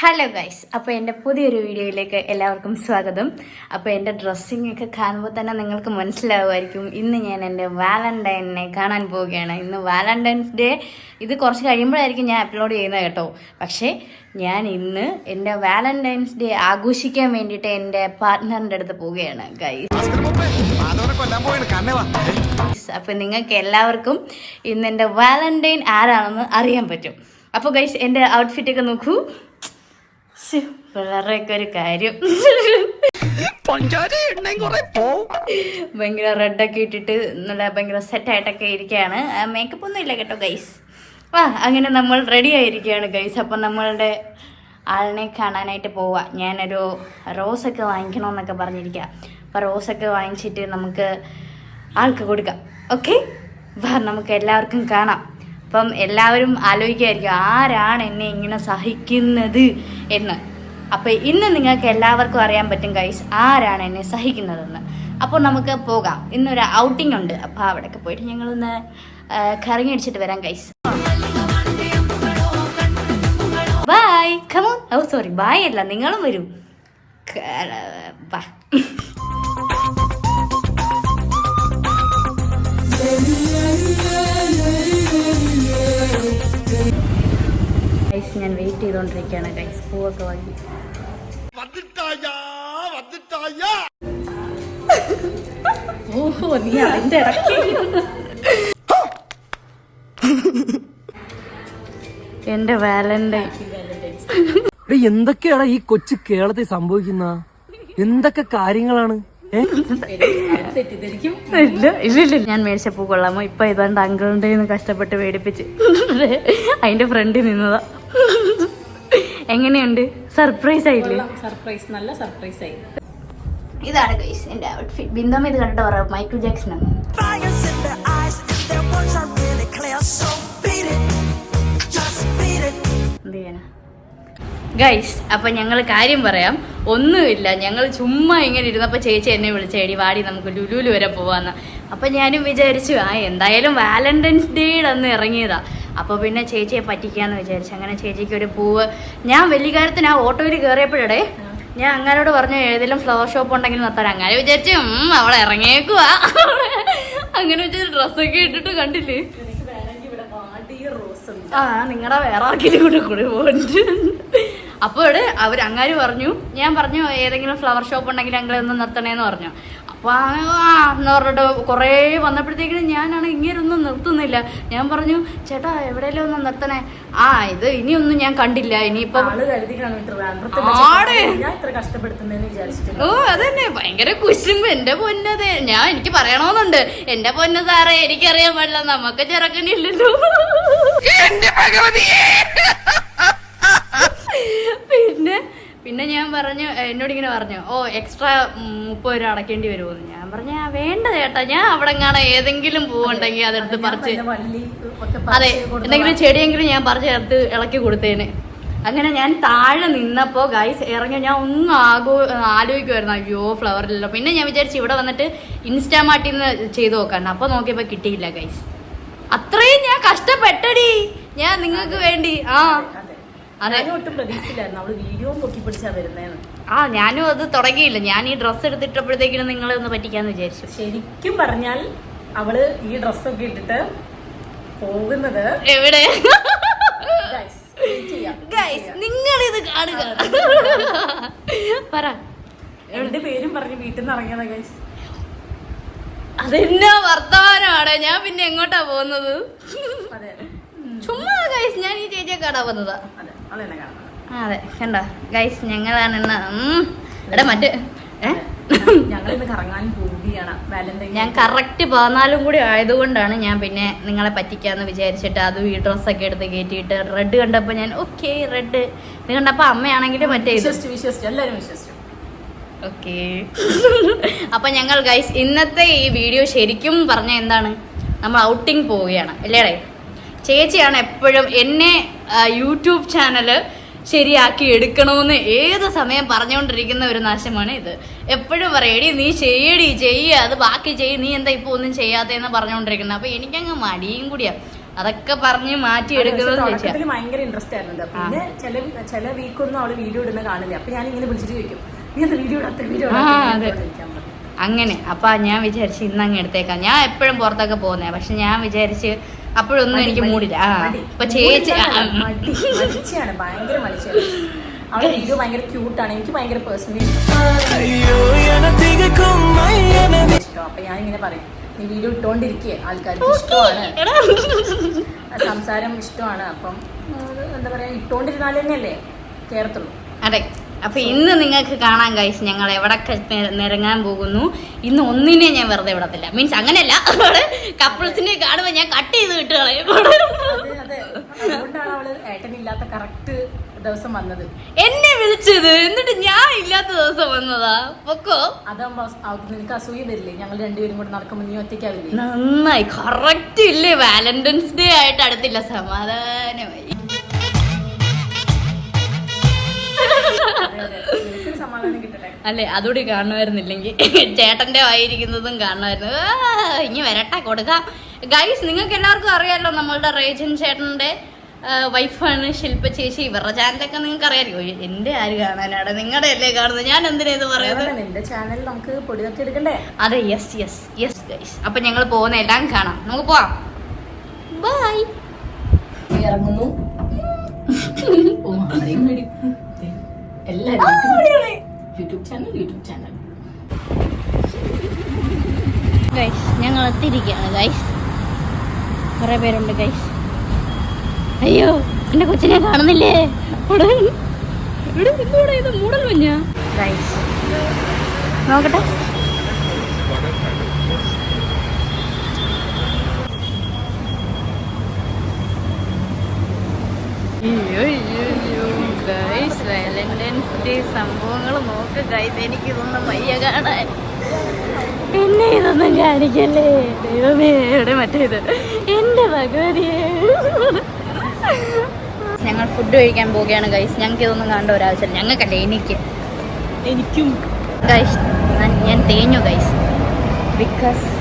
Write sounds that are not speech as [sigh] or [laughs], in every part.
Hello guys അപ്പോൾ എന്റെ പുതിയൊരു വീഡിയോയിലേക്ക് എല്ലാവർക്കും സ്വാഗതം. അപ്പോൾ എന്റെ ഡ്രസ്സിംഗ് ഒക്കെ കാണുമ്പോൾ തന്നെ നിങ്ങൾക്ക് മനസ്സിലാവുമായിരിക്കും. ഇന്ന് ഞാൻ എന്റെ വാലന്റൈനെ കാണാൻ പോവുകയാണ്. ഇന്ന് വാലന്റൈൻസ് ഡേ ഇത് കുറച്ച് കഴിയുമ്പോഴായിരിക്കും ഞാൻ അപ്ലോഡ് ചെയ്യുന്നത് കേട്ടോ. പക്ഷേ ഞാൻ ഇന്ന് എന്റെ വാലന്റൈൻസ് ഡേ ആഘോഷിക്കാൻ വേണ്ടിയിട്ട് എന്റെ പാർട്ട്ണറിന്റെ അടുത്ത് പോവുകയാണ് ഗൈസ് അപ്പോൾ നിങ്ങൾക്ക് എല്ലാവർക്കും ഇന്ന് എന്റെ വാലന്റൈൻ ആരാണെന്ന് അറിയാൻ പറ്റും. അപ്പോൾ ഗൈസ് എന്റെ ഔട്ട്ഫിറ്റൊക്കെ നോക്കൂ. പിള്ളേരുടെയൊക്കെ ഒരു കാര്യം. ഭയങ്കര റെഡൊക്കെ ഇട്ടിട്ട് നല്ല ഭയങ്കര സെറ്റായിട്ടൊക്കെ ഇരിക്കുകയാണ്. മേക്കപ്പ് ഒന്നും ഇല്ല കേട്ടോ ഗൈസ് ആ അങ്ങനെ നമ്മൾ റെഡി ആയിരിക്കുകയാണ് ഗൈസ് അപ്പം നമ്മളുടെ ആളിനെ കാണാനായിട്ട് പോവാ. ഞാനൊരു റോസൊക്കെ വാങ്ങിക്കണമെന്നൊക്കെ പറഞ്ഞിരിക്കുക അപ്പം റോസൊക്കെ വാങ്ങിച്ചിട്ട് നമുക്ക് ആൾക്ക് കൊടുക്കാം. ഓക്കെ വാ നമുക്ക് എല്ലാവർക്കും കാണാം. അപ്പം എല്ലാവരും ആലോചിക്കുമായിരിക്കും ആരാണ് എന്നെ ഇങ്ങനെ സഹിക്കുന്നത് എന്ന്. അപ്പോൾ ഇന്ന് നിങ്ങൾക്ക് എല്ലാവർക്കും അറിയാൻ പറ്റും ഗൈസ് ആരാണ് എന്നെ സഹിക്കുന്നതെന്ന്. അപ്പോൾ നമുക്ക് പോകാം. ഇന്നൊരു ഔട്ടിംഗ് ഉണ്ട്. അപ്പോൾ അവിടെയൊക്കെ പോയിട്ട് ഞങ്ങളൊന്ന് കറങ്ങി അടിച്ചിട്ട് വരാം guys bye oh sorry bye അല്ല നിങ്ങളും വരൂ. വാ. ഞാൻ വെയിറ്റ് ചെയ്തുകൊണ്ടിരിക്കുകയാണ് ഗൈസ് പൂവൊക്കെ വാങ്ങി. വന്നിട്ടായാ വന്നിട്ടായാ. ഓഹോ നീ അതിന്റെ ഇടയ്ക്ക്. എന്റെ വാലന്റൈൻ എന്തൊക്കെയാണ് എന്തൊക്കെയാടാ ഈ കൊച്ചു കേരളത്തിൽ സംഭവിക്കുന്ന? എന്തൊക്കെ കാര്യങ്ങളാണ്? ഇല്ല ഇല്ല ഇല്ല. ഞാൻ മേടിച്ച പൂ കൊള്ളാമോ? ഇപ്പൊ ഏതാണ്ട് അങ്കിളിന്റെ കഷ്ടപ്പെട്ട് മേടിപ്പിച്ച്. അതിന്റെ ഫ്രണ്ടിൽ നിന്നതാ. എങ്ങനെയുണ്ട്? സർപ്രൈസ് ആയില്ലേ? സർപ്രൈസ് നല്ല സർപ്രൈസ് ആയി. ഇതാണ് ഗൈസ് എന്റെ ഔട്ട്ഫിറ്റ് ബിന്ദം ഇത് കണ്ടിട്ട് പറയാം മൈക്കിൾ ജാക്സൺ ആണ്. ഗൈസ് അപ്പൊ ഞങ്ങൾ കാര്യം പറയാം. ഒന്നുമില്ല ഞങ്ങൾ ചുമ്മാ ഇങ്ങനെ ഇരുന്നപ്പോൾ ചേച്ചി എന്നെ വിളിച്ച എടി വാടി നമുക്ക് ലുലുലു വരെ പോവാന്ന്. അപ്പൊ ഞാനും വിചാരിച്ചു ആ എന്തായാലും വാലന്റൈൻസ് ഡേയുടെ അന്ന് ഇറങ്ങിയതാ. അപ്പൊ പിന്നെ ചേച്ചിയെ പറ്റിക്കാന്ന് വിചാരിച്ചു. അങ്ങനെ ചേച്ചിക്ക് ഒരു പൂവ്. ഞാൻ വലിയ കാര്യത്തിന് ആ ഓട്ടോയിൽ കയറിയപ്പോഴേ ഞാൻ അങ്ങനോട് പറഞ്ഞു ഏതെങ്കിലും ഫ്ലവർ ഷോപ്പ് ഉണ്ടെങ്കിൽ നിർത്താൻ. അങ്ങനെ വിചാരിച്ചു അവൾ അവളെ ഇറങ്ങിയേക്കുവാ. അങ്ങനെ വെച്ചാൽ ഡ്രസ്സൊക്കെ ഇട്ടിട്ട് കണ്ടില്ലേ? ആ നിങ്ങളുടെ വേറെ ആർക്കെങ്കിലും കൂടെ കൂടെ പോയിട്ട് അപ്പോൾ അവർ അങ്ങാര് പറഞ്ഞു ഞാൻ പറഞ്ഞു ഏതെങ്കിലും ഫ്ലവർ ഷോപ്പ് ഉണ്ടെങ്കിൽ ഞങ്ങളെ ഒന്ന് നിർത്തണേന്ന് പറഞ്ഞു. അപ്പോൾ ആ എന്ന് പറഞ്ഞിട്ട് കുറേ വന്നപ്പോഴത്തേക്കിനും ഞാനാണ് ഇങ്ങനൊന്നും നിർത്തുന്നില്ല. ഞാൻ പറഞ്ഞു ചേട്ടാ എവിടെയെങ്കിലും ഒന്ന് നിർത്തണേ. ആ ഇത് ഇനിയൊന്നും ഞാൻ കണ്ടില്ല. ഇനിയിപ്പോ ഓ അതന്നെ. ഭയങ്കര കുശുമ്പ് എന്റെ പൊന്നത് ഞാൻ എനിക്ക് പറയണമെന്നുണ്ട്. എന്റെ പൊന്ന സാറേ എനിക്കറിയാൻ പാടില്ല. നമുക്ക് ചെറുക്കനില്ലല്ലോ പിന്നെ പിന്നെ ഞാൻ പറഞ്ഞു എന്നോട് ഇങ്ങനെ പറഞ്ഞു ഓ എക്സ്ട്രാ മുപ്പത് രൂപ അടക്കേണ്ടി വരുമെന്ന് ഞാൻ പറഞ്ഞു "ആ, വേണ്ട ചേട്ടാ ഞാൻ അവിടെ കാണാൻ ഏതെങ്കിലും പൂവുണ്ടെങ്കിൽ അതെടുത്ത് പറിച്ച് അതെ എന്തെങ്കിലും ചെടിയെങ്കിലും ഞാൻ പറിച്ച് എടുത്ത് ഇളക്കി കൊടുത്തേനെ. അങ്ങനെ ഞാൻ താഴെ നിന്നപ്പോൾ ഗൈസ് ഇറങ്ങി ഞാൻ ഒന്നും ആകോ ആലോചിക്കുമായിരുന്നു അയ്യോ ഫ്ലവറിലല്ലോ. പിന്നെ ഞാൻ വിചാരിച്ചു ഇവിടെ വന്നിട്ട് ഇൻസ്റ്റാമാർട്ടിൽ നിന്ന് ചെയ്ത് നോക്കാണ്ട്. അപ്പോൾ നോക്കിയപ്പോൾ കിട്ടിയില്ല ഗൈസ് അത്രയും ഞാൻ കഷ്ടപ്പെട്ടടി. ഞാൻ നിങ്ങൾക്ക് വേണ്ടി ആ. ഞാനും ഒട്ടും അവൾ വീഡിയോ പൊക്കി പിടിച്ചാ വരുന്നേന്ന്. ആ ഞാനും അത് തുടങ്ങിയില്ല. ഞാൻ ഈ ഡ്രസ്സ് എടുത്തിട്ടപ്പോഴത്തേക്കിനും നിങ്ങളെ ഒന്ന് പറ്റിക്കാന്ന് വിചാരിച്ചു. ശരിക്കും പറഞ്ഞാൽ അവൾ ഈ ഡ്രസ്സൊക്കെ ഇട്ടിട്ട് പോകുന്നത് എവിടെ? നിങ്ങൾ ഇത് കാണുക. പറ. എന്റെ പേരും പറഞ്ഞ് വീട്ടിൽ നിന്ന് ഇറങ്ങിയതാ ഗൈസ് അതെന്നാ വർത്തമാനമാണ്? ഞാൻ പിന്നെ എങ്ങോട്ടാ പോകുന്നത്? ചുമ്മാ ഗൈസ് ഞാൻ ഈ ചേച്ചിയെ കാണാൻ വന്നതാ. അതെ. കണ്ടോ? ഗൈസ് ഞങ്ങളാണ് ഇന്ന് ഇവിടെ മറ്റേ ഞാൻ കറക്റ്റ് പതിനാലും കൂടി ആയതുകൊണ്ടാണ് ഞാൻ പിന്നെ നിങ്ങളെ പറ്റിക്കാന്ന് വിചാരിച്ചിട്ട് അതും ഈ ഡ്രസ്സൊക്കെ എടുത്ത് കയറ്റിയിട്ട് റെഡ് കണ്ടപ്പോൾ ഞാൻ ഓക്കെ റെഡ് ഇത് കണ്ടപ്പോൾ അമ്മയാണെങ്കിലും മറ്റേ ഓക്കെ [laughs] അപ്പൊ ഞങ്ങൾ ഗൈസ് ഇന്നത്തെ ഈ വീഡിയോ ശരിക്കും പറഞ്ഞ എന്താണ്? നമ്മൾ ഔട്ടിങ് പോവുകയാണ്. അല്ലേടേ? ചേച്ചിയാണ് എപ്പോഴും എന്നെ യൂട്യൂബ് ചാനൽ ശരിയാക്കി എടുക്കണമെന്ന് ഏത് സമയം പറഞ്ഞുകൊണ്ടിരിക്കുന്ന ഒരു നാശമാണ് ഇത്. എപ്പോഴും പറയടി നീ ചെയ്യടി ചെയ്യുക അത് ബാക്കി ചെയ്യ് നീ എന്താ ഇപ്പോൾ ഒന്നും ചെയ്യാത്തതെന്ന് പറഞ്ഞുകൊണ്ടിരിക്കുന്നത് അപ്പോൾ എനിക്കങ്ങ് മടിയും കൂടിയാ. അതൊക്കെ പറഞ്ഞ് മാറ്റി എടുക്കുന്നത് ഭയങ്കര ഇൻട്രസ്റ്റ് ആയിരുന്നു പിന്നെ ചില ചില വീക്കൊന്നും അവൾ വീഡിയോ ഇടുന്ന കാണില്ല. അപ്പൊ ഞാൻ ഇങ്ങനെ വിളിച്ചിട്ട് ചോദിക്കും നീ അത്. വീഡിയോ ഇടാത്ത വീഡിയോ. അങ്ങനെ. അപ്പൊ ഞാൻ വിചാരിച്ച് ഇന്ന് അങ്ങ് എടുത്തേക്കാം. ഞാൻ എപ്പോഴും പുറത്തൊക്കെ പോകുന്നേ പക്ഷെ ഞാൻ വിചാരിച്ച് അപ്പോഴൊന്നും എനിക്ക് മൂടില്ല. ആ അപ്പൊ ചേച്ചി ഭയങ്കര ക്യൂട്ടാണ് എനിക്ക് ഭയങ്കര അപ്പൊ ഞാൻ ഇങ്ങനെ പറയും. നീ വീഡിയോ ഇട്ടോണ്ടിരിക്കേ. ആൾക്കാർക്ക് ഇഷ്ടമാണ്. എടാ. സംസാരം ഇഷ്ടമാണ്. അപ്പം എന്താ പറയാ ഇട്ടോണ്ടിരുന്നാലും തന്നെയല്ലേ കേരളത്തുള്ളൂ അതെ. അപ്പൊ ഇന്ന് നിങ്ങൾക്ക് കാണാൻ കഴിച്ച് ഞങ്ങൾ എവിടൊക്കെ നിരങ്ങാൻ പോകുന്നു. ഇന്ന് ഒന്നിനെ ഞാൻ വെറുതെ വിടത്തില്ല. മീൻസ് അങ്ങനെയല്ല. കപ്പിൾസിനെ കാണുമ്പോ ഞാൻ കട്ട് ചെയ്ത് ഏട്ടനില്ലാത്ത കറക്റ്റ് ദിവസം വന്നത്. എന്നെ വിളിച്ചത്? എന്നിട്ട് ഞാൻ ഇല്ലാത്ത ദിവസം വന്നതാ? പൊക്കോ? അതാകുമ്പോ അവൾക്ക് നിനക്ക് അസൂയ വരില്ലേ? ഞങ്ങൾ രണ്ടുപേരും കൂടെ നടക്കുമ്പോൾ നീ ഒറ്റയ്ക്കാവില്ലേ? നന്നായി. കറക്റ്റ് ഇല്ലേ? വാലന്റൈൻസ് ഡേ ആയിട്ട് അടുത്തില്ല. സമാധാനമായി. അല്ലെ അതുകൂടി കാണുമായിരുന്നില്ലെങ്കിൽ ചേട്ടന്റെ വായിരിക്കുന്നതും കാണുമായിരുന്നു ഇനി വരട്ടെ കൊടുക്കാം ഗൈസ് നിങ്ങൾക്ക് എല്ലാവർക്കും അറിയാലോ നമ്മളുടെ റേജൻ ചേട്ടന്റെ വൈഫാണ് ശില്പ ചേച്ചി ഇവരുടെ ചാനലൊക്കെ നിങ്ങൾക്ക് അറിയാമായിരിക്കും എന്റെ ആര് കാണാനാണ് നിങ്ങളുടെ അല്ലേ കാണുന്നത് ഞാൻ എന്തിനാ ഇത് പറയുന്നത് നിന്റെ ചാനൽ നമുക്ക് പൊടി തട്ടി എടുക്കണ്ടേ അതെ യെസ് യെസ് യെസ് ഗൈസ് അപ്പൊ ഞങ്ങൾ പോകുന്ന എല്ലാം കാണാം നമുക്ക് പോവാം ബൈ ഇറങ്ങുന്നു എല്ലാവരും YouTube channel YouTube channel. Guys ഞങ്ങൾ എത്തിയിരിക്കുകയാണ് ഗൈസ് കുറെ പേരുണ്ട് ഗൈസ് അയ്യോ എന്റെ കൊച്ചിനെ കാണുന്നില്ലേ? ഇവിടെ ഇത് മൂടൽ മഞ്ഞ? ഗൈസ് നോക്കട്ടെ ഗൈസ് സംഭവങ്ങൾ നോക്ക് ഗൈസ് എനിക്കിതൊന്നും വയ്യ കാണാൻ. എന്നെ ഇതൊന്നും കാണിക്കല്ലേ? ദൈവമേ എവിടെ മറ്റേത് എന്റെ ഭഗവതിയെ. ഞങ്ങൾ ഫുഡ് കഴിക്കാൻ പോവുകയാണ് ഗൈസ് ഞങ്ങൾക്ക് ഇതൊന്നും കാണേണ്ട ഒരാവശ്യം ഞങ്ങൾക്കല്ലേ എനിക്ക്. എനിക്കും. ഗൈസ് ഞാൻ തേഞ്ഞു ഗൈസ് ബിക്കോസ്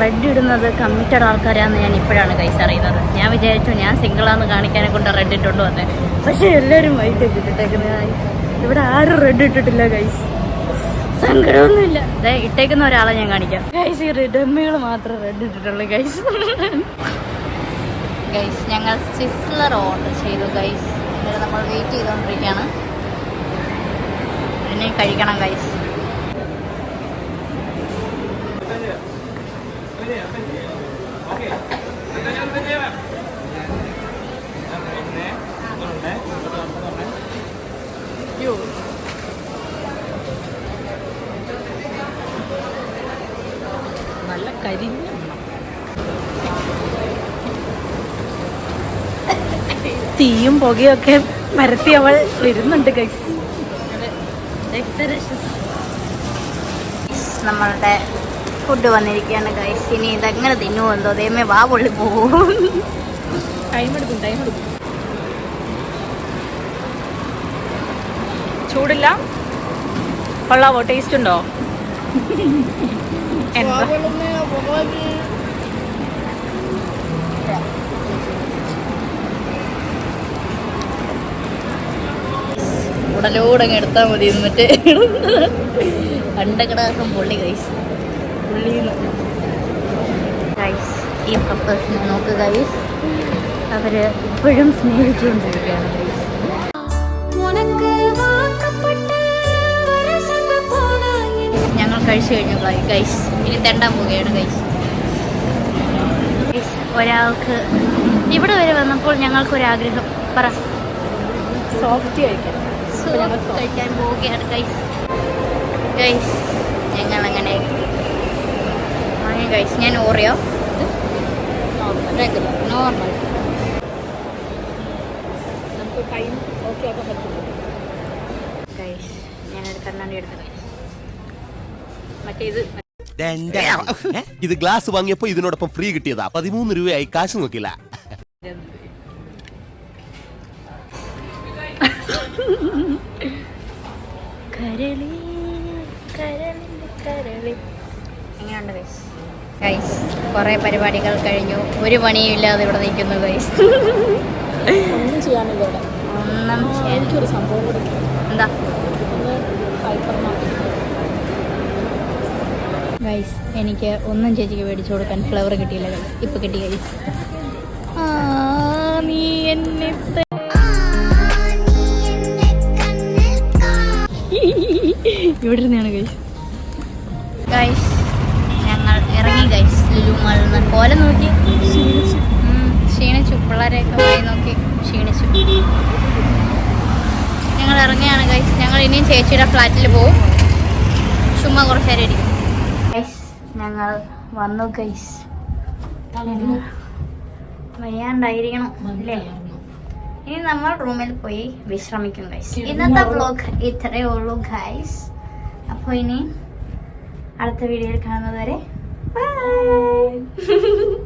റെഡ് ഇടുന്നത് കമ്മിറ്റഡ് ആൾക്കാരാന്ന് ഞാൻ ഇപ്പോഴാണ് കൈസ് അറിയുന്നത്. ഞാൻ വിചാരിച്ചു ഞാൻ സിംഗിളാന്ന് കാണിക്കാനെ കൊണ്ട് റെഡ് ഇട്ടുകൊണ്ട് വന്നേ. പക്ഷെ എല്ലാവരും വൈറ്റ് ഒക്കെ ഇട്ടിട്ടേക്കുന്നത് ഇവിടെ ആരും റെഡ് ഇട്ടിട്ടില്ല കൈസ് സങ്കടമൊന്നുമില്ല. അതെ ഇട്ടേക്കുന്ന ഒരാളെ ഞാൻ കാണിക്കാം. കൈസ് ഈ റിഡമ്മികൾ മാത്രം റെഡ് ഇട്ടിട്ടുള്ളൂ കൈസ് ഗൈസ് ഞങ്ങൾ സിസ്ലർ ഓർഡർ ചെയ്തു ഗൈസ് നമ്മൾ വെയിറ്റ് ചെയ്തുകൊണ്ടിരിക്കുകയാണ് പിന്നെ കഴിക്കണം ഗൈസ് നല്ല കരിഞ്ഞ തീയും പുകയൊക്കെ മരത്തി അവൾ വരുന്നുണ്ട് നമ്മളുടെ ഫുഡ് വന്നിരിക്കുകയാണ് ഗൈസ് ഇനി ഇതെങ്ങനെ തിന്നുമോ എന്തോ ദൈവമേ വാ പൊള്ളി പോകും ടൈം എടുക്കും ടൈം എടുക്കും. ചൂടില്ല? കൊള്ളാവോ? ടേസ്റ്റ് ഉണ്ടോ? [laughs] എന്താ? ഉടലോടങ്ങ് എടുത്താൽ മതി എന്നിട്ട്. [laughs] കണ്ട അണ്ടക്കടാക്കം പൊള്ളി ഗൈസ് പുള്ളിന്ന് ഗൈസ് ഈ പപ്പേഴ്സിനെ നോക്ക് ഗൈസ് അവർ ഇപ്പോഴും സ്നേഹിച്ചുകൊണ്ടിരിക്കുകയാണ് ഗൈസ് ഞങ്ങൾ കഴിച്ചു കഴിഞ്ഞു ഗൈസ് ഇനി തെണ്ടാൻ പോവുകയാണ് ഗൈസ് ഒരാൾക്ക് ഇവിടെ വരെ വന്നപ്പോൾ ഞങ്ങൾക്കൊരാഗ്രഹം പറ. സോഫ്റ്റ് കഴിക്കാം സൂപ്പ് കഴിക്കാൻ പോവുകയാണ് ഗൈസ് ഗൈസ് ഞങ്ങൾ അങ്ങനെ ഗൈസ് ഞാൻ ഓറിയോ റെഗുലർ നോർമൽ നമുക്ക് ടൈം ഓക്കെ ആക്കാൻ പറ്റുള്ളൂ. ഗൈസ് ഞാനൊരു കണ്ണാടി എടുത്ത ഗൈസ് മറ്റേത് ഇത് ഗ്ലാസ് വാങ്ങിയപ്പോ ഇതിനോടൊപ്പം ഫ്രീ കിട്ടിയതാ. പതിമൂന്ന് രൂപയായി കാശ് നോക്കില്ല. കരളി എങ്ങനെയുണ്ട് ഗൈസ് ഗൈസ് കുറേ പരിപാടികൾ കഴിഞ്ഞു. ഒരു പണിയില്ലാതെ ഇല്ലാതെ ഇവിടെ നിൽക്കുന്നു ഗൈസ് ഒന്നും ചെയ്യാനില്ല ഒന്നും എനിക്കൊരു സംഭവം എന്താ? ഗൈസ് എനിക്ക് ഒന്നും ചേച്ചിക്ക് മേടിച്ചു കൊടുക്കാൻ ഫ്ലവർ കിട്ടിയില്ല ഗൈസ് ഇപ്പൊ കിട്ടി ഗൈസ് ആ നീ എന്നെ ത- ഇവിടെ ഇരുന്നാണ് ഗൈസ് ഗൈസ് ഞങ്ങൾ ഇറങ്ങി ഗൈസ് ലുലു മാളിൽ നിന്ന് കോലം നോക്കി. ക്ഷീണിച്ചു. പിള്ളേരെയൊക്കെ പോയി നോക്കി. ക്ഷീണിച്ചു. ഞങ്ങൾ ഇറങ്ങിയാണ് ഗൈസ് ഞങ്ങൾ ഇനിയും ചേച്ചിയുടെ ഫ്ലാറ്റിൽ പോവും. ചുമ്മാ കുറച്ച് നേരം ഇരിക്കും. ഗൈസ് ഞങ്ങൾ വന്നു ഗൈസ് വയ്യാണ്ടായിരിക്കണം അല്ലേ? ഇനി നമ്മൾ റൂമിൽ പോയി വിശ്രമിക്കും ഗൈസ് ഇന്നത്തെ വ്ലോഗ് ഇത്രയേ ഉള്ളൂ ഗൈസ് അപ്പോൾ ഇനി അടുത്ത വീഡിയോയിൽ കാണുന്നത് വരെ ബൈ [laughs]